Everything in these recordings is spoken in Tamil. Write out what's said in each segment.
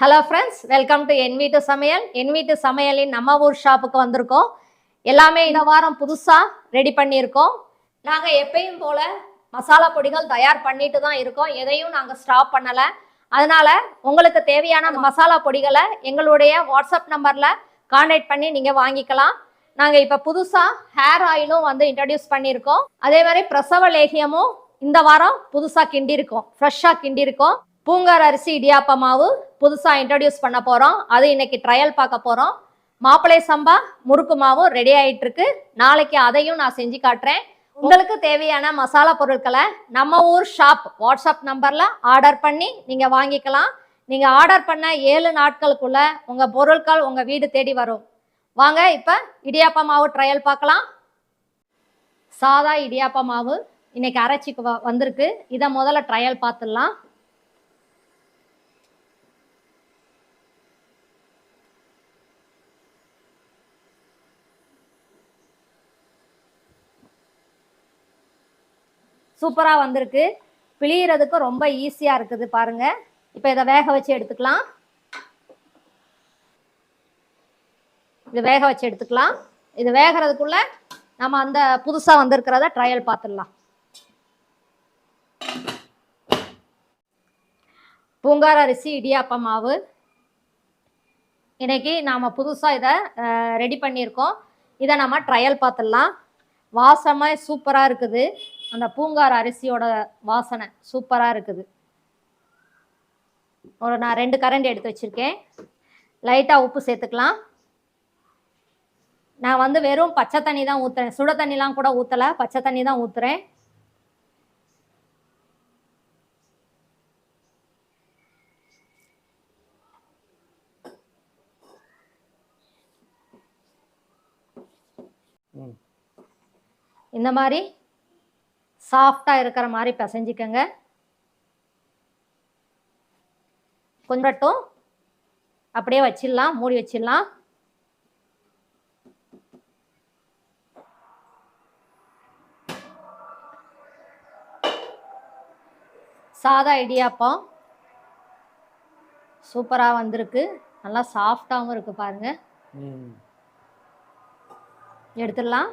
ஹலோ ஃப்ரெண்ட்ஸ் வெல்கம் டு என் வீட்டு சமையல் என் வீட்டு சமையலின் நம்ம ஊர் ஷாப்புக்கு வந்திருக்கோம். எல்லாமே இந்த வாரம் புதுசாக ரெடி பண்ணியிருக்கோம். நாங்கள் எப்பயும் போல் மசாலா பொடிகள் தயார் பண்ணிட்டு தான் இருக்கோம். எதையும் நாங்கள் ஸ்டாப் பண்ணலை. அதனால் உங்களுக்கு தேவையான மசாலா பொடிகளை எங்களுடைய வாட்ஸ்அப் நம்பரில் கான்டாக்ட் பண்ணி நீங்கள் வாங்கிக்கலாம். நாங்கள் இப்போ புதுசாக ஹேர் ஆயிலும் வந்து இன்ட்ரடியூஸ் பண்ணியிருக்கோம். அதே மாதிரி பிரசவ லேகியமும் இந்த வாரம் புதுசாக கிண்டியிருக்கோம். ஃப்ரெஷ்ஷாக கிண்டியிருக்கோம். பூங்கார் அரிசி இடியாப்ப மாவு புதுசாக இன்ட்ரடியூஸ் பண்ண போகிறோம் அது இன்னைக்கு ட்ரையல் பார்க்க போகிறோம் மாப்பிளை சம்பா முறுக்கு மாவும் ரெடி ஆகிட்டு இருக்கு நாளைக்கு அதையும் நான் செஞ்சு காட்டுறேன். உங்களுக்கு தேவையான மசாலா பொருட்களை நம்ம ஊர் ஷாப் வாட்ஸ்அப் நம்பரில் ஆர்டர் பண்ணி நீங்கள் வாங்கிக்கலாம். நீங்கள் ஆர்டர் பண்ண ஏழு நாட்களுக்குள்ள உங்கள் பொருட்கள் உங்கள் வீடு தேடி வரும். வாங்க இப்போ இடியாப்பா மாவு ட்ரையல் பார்க்கலாம். சாதா இடியாப்பா மாவு இன்னைக்கு அரைச்சிக்கு வ- வந்திருக்கு. இதை முதல்ல ட்ரையல் பார்த்துடலாம். சூப்பராக வந்திருக்கு. பிழியறதுக்கு ரொம்ப ஈஸியாக இருக்குது பாருங்க. இப்போ இதை வேக வச்சு எடுத்துக்கலாம். இது வேக வச்சு எடுத்துக்கலாம். இது வேகிறதுக்குள்ள நம்ம அந்த புதுசாக வந்திருக்கிறத ட்ரையல் பார்த்துடலாம் பூங்கார அரிசி இடியாப்ப மாவு. இன்னைக்கு நாம் புதுசாக இதை ரெடி பண்ணியிருக்கோம். இதை நம்ம ட்ரையல் பார்த்துடலாம் வாசமாக சூப்பராக இருக்குது. அந்த பூங்கார் அரிசியோட வாசனை சூப்பராக இருக்குது. ஒரு நான் ரெண்டு கரண்டி எடுத்து வச்சுருக்கேன். லைட்டாக உப்பு சேர்த்துக்கலாம். நான் வந்து வெறும் பச்சை தண்ணி தான் ஊற்றுறேன் சுட தண்ணிலாம் கூட ஊற்றலை பச்சை தண்ணி தான் ஊற்றுறேன். இந்த மாதிரி சாஃப்டாக இருக்கிற மாதிரி பிசைஞ்சிக்கங்க. கொஞ்சட்டும் அப்படியே வச்சிடலாம் மூடி வச்சிடலாம். சாதா இடியாப்பம் சூப்பராக வந்திருக்கு. நல்லா சாஃப்டாகவும் இருக்கு பாருங்க. ம். எடுத்துடலாம்.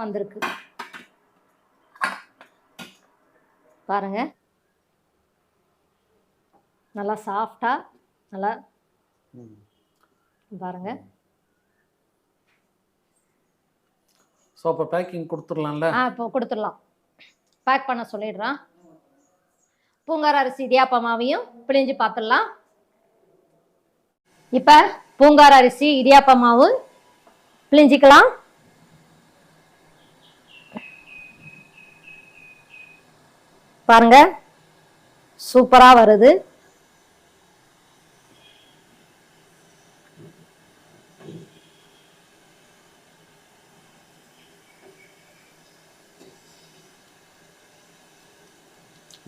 வந்திருக்கு. பாருங்க. நல்லா சாஃப்டா நல்லா பாருங்க. ஸோ அப்போ பேக்கிங் கொடுத்துடலாம்ல? ஆ இப்போ கொடுத்துடலாம். பேக் பண்ண சொல்லிடுறான் பூங்கார் அரிசி இடியாப்ப மாவையும் பிழிஞ்சு பார்த்துடலாம். இப்போ பூங்கார் அரிசி இடியாப்ப மாவு பிழிஞ்சிக்கலாம். பாருங்க. சூப்பரா வருது.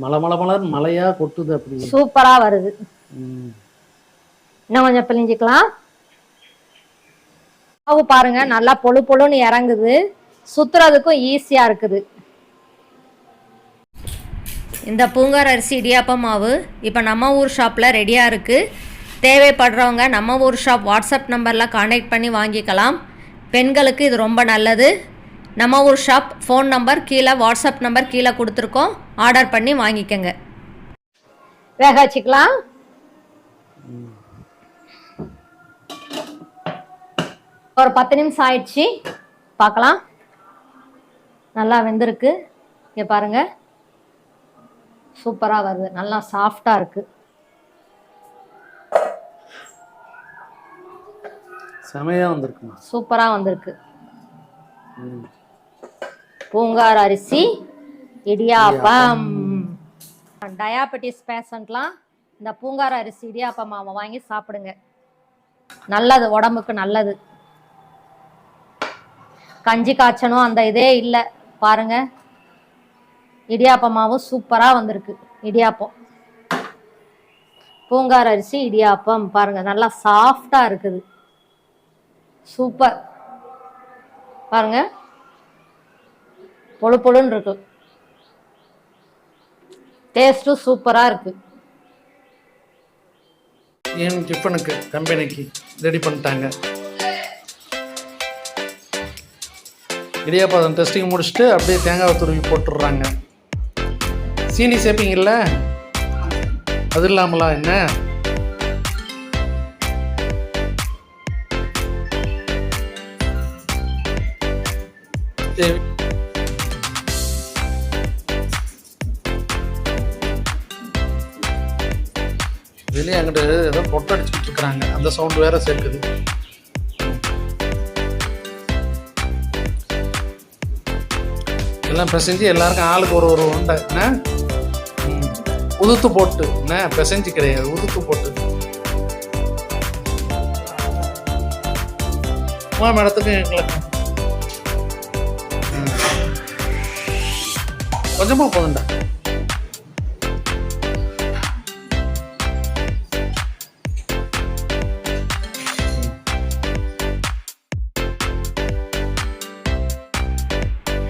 மலை மலை மலர் மலையாக கொட்டுது அப்படி சூப்பரா வருது. இன்னும் கொஞ்சம் பிழிஞ்சிக்கலாம். மாவு பாருங்க நல்லா பொழு பொழுன்னு இறங்குது. சுத்துறதுக்கும் ஈஸியா இருக்குது. இந்த பூங்கார் அரிசி இடியாப்ப மாவு இப்போ நம்ம ஊர் ஷாப்பில் ரெடியாக இருக்குது தேவைப்படுறவங்க நம்ம ஊர் ஷாப் வாட்ஸ்அப் நம்பரில் காண்டாக்ட் பண்ணி வாங்கிக்கலாம். பெண்களுக்கு இது ரொம்ப நல்லது. நம்ம ஊர் ஷாப் ஃபோன் நம்பர் கீழே வாட்ஸ்அப் நம்பர் கீழே கொடுத்துருக்கோம். ஆர்டர் பண்ணி வாங்கிக்கோங்க. வேக வச்சுக்கலாம் ஒரு பத்து நிமிஷம் ஆயிடுச்சு. பார்க்கலாம். நல்லா வெந்திருக்கு. இங்கே பாருங்கள் சூப்பராக வருது. நல்லா சாஃப்டாக இருக்கு. செமையாக வந்திருக்குமா? சூப்பராக வந்திருக்கு. பூங்கார் அரிசி இடியாப்பம். டயாபெட்டிஸ் பேஷண்ட்லாம் இந்த பூங்கார் அரிசி இடியாப்ப மாவை வாங்கி சாப்பிடுங்க. நல்லது உடம்புக்கு நல்லது. கஞ்சி காய்ச்சணும் அந்த இதே இல்லை. பாருங்க. இடியாப்பமாகவும் சூப்பராக வந்திருக்கு. இடியாப்பம். பூங்கார் அரிசி இடியாப்பம். பாருங்கள் நல்லா சாஃப்டாக இருக்குது. சூப்பர். பாருங்க. பொழு பொழுன்னு இருக்கு. டேஸ்ட்டும் சூப்பராக இருக்கு. என் டிஃபனுக்கு கம்பெனிக்கு ரெடி பண்ணிட்டாங்க. இடியாப்பம் டெஸ்டிங் முடிச்சுட்டு அப்படியே தேங்காய் துருவி போட்டுடுறாங்க. சீனி சேர்ப்பீங்கள்ல அது இல்லாமலா என்ன? சரி. வெளியே அங்கிட்டு ஏதோ பொட்டை அடிச்சுட்டு இருக்கிறாங்க. அந்த சவுண்ட் வேற சேர்க்குது. எல்லாம் பிசைஞ்சு எல்லாருக்கும் ஆளுக்கு ஒரு ஒரு உண்டை என்ன உதுத்து போட்டு. என்ன? பிசைஞ்சு கிடையாது. உதுத்து போட்டு. மா மேடத்துக்கு எங்களுக்கு கொஞ்சமா போதுண்டா.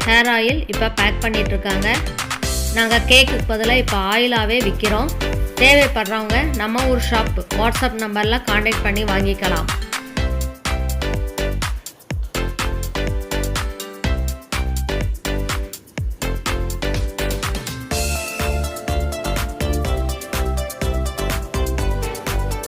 ஹேர் ஆயில் இப்போ பேக் பண்ணிட்டு இருக்காங்க. நாங்கள் கேக்குக்கு பதிலாக இப்போ ஆயிலாகவே விற்கிறோம் தேவைப்படுறவங்க நம்ம ஊர் ஷாப் வாட்ஸ்அப் நம்பரில் காண்டாக்ட் பண்ணி வாங்கிக்கலாம்.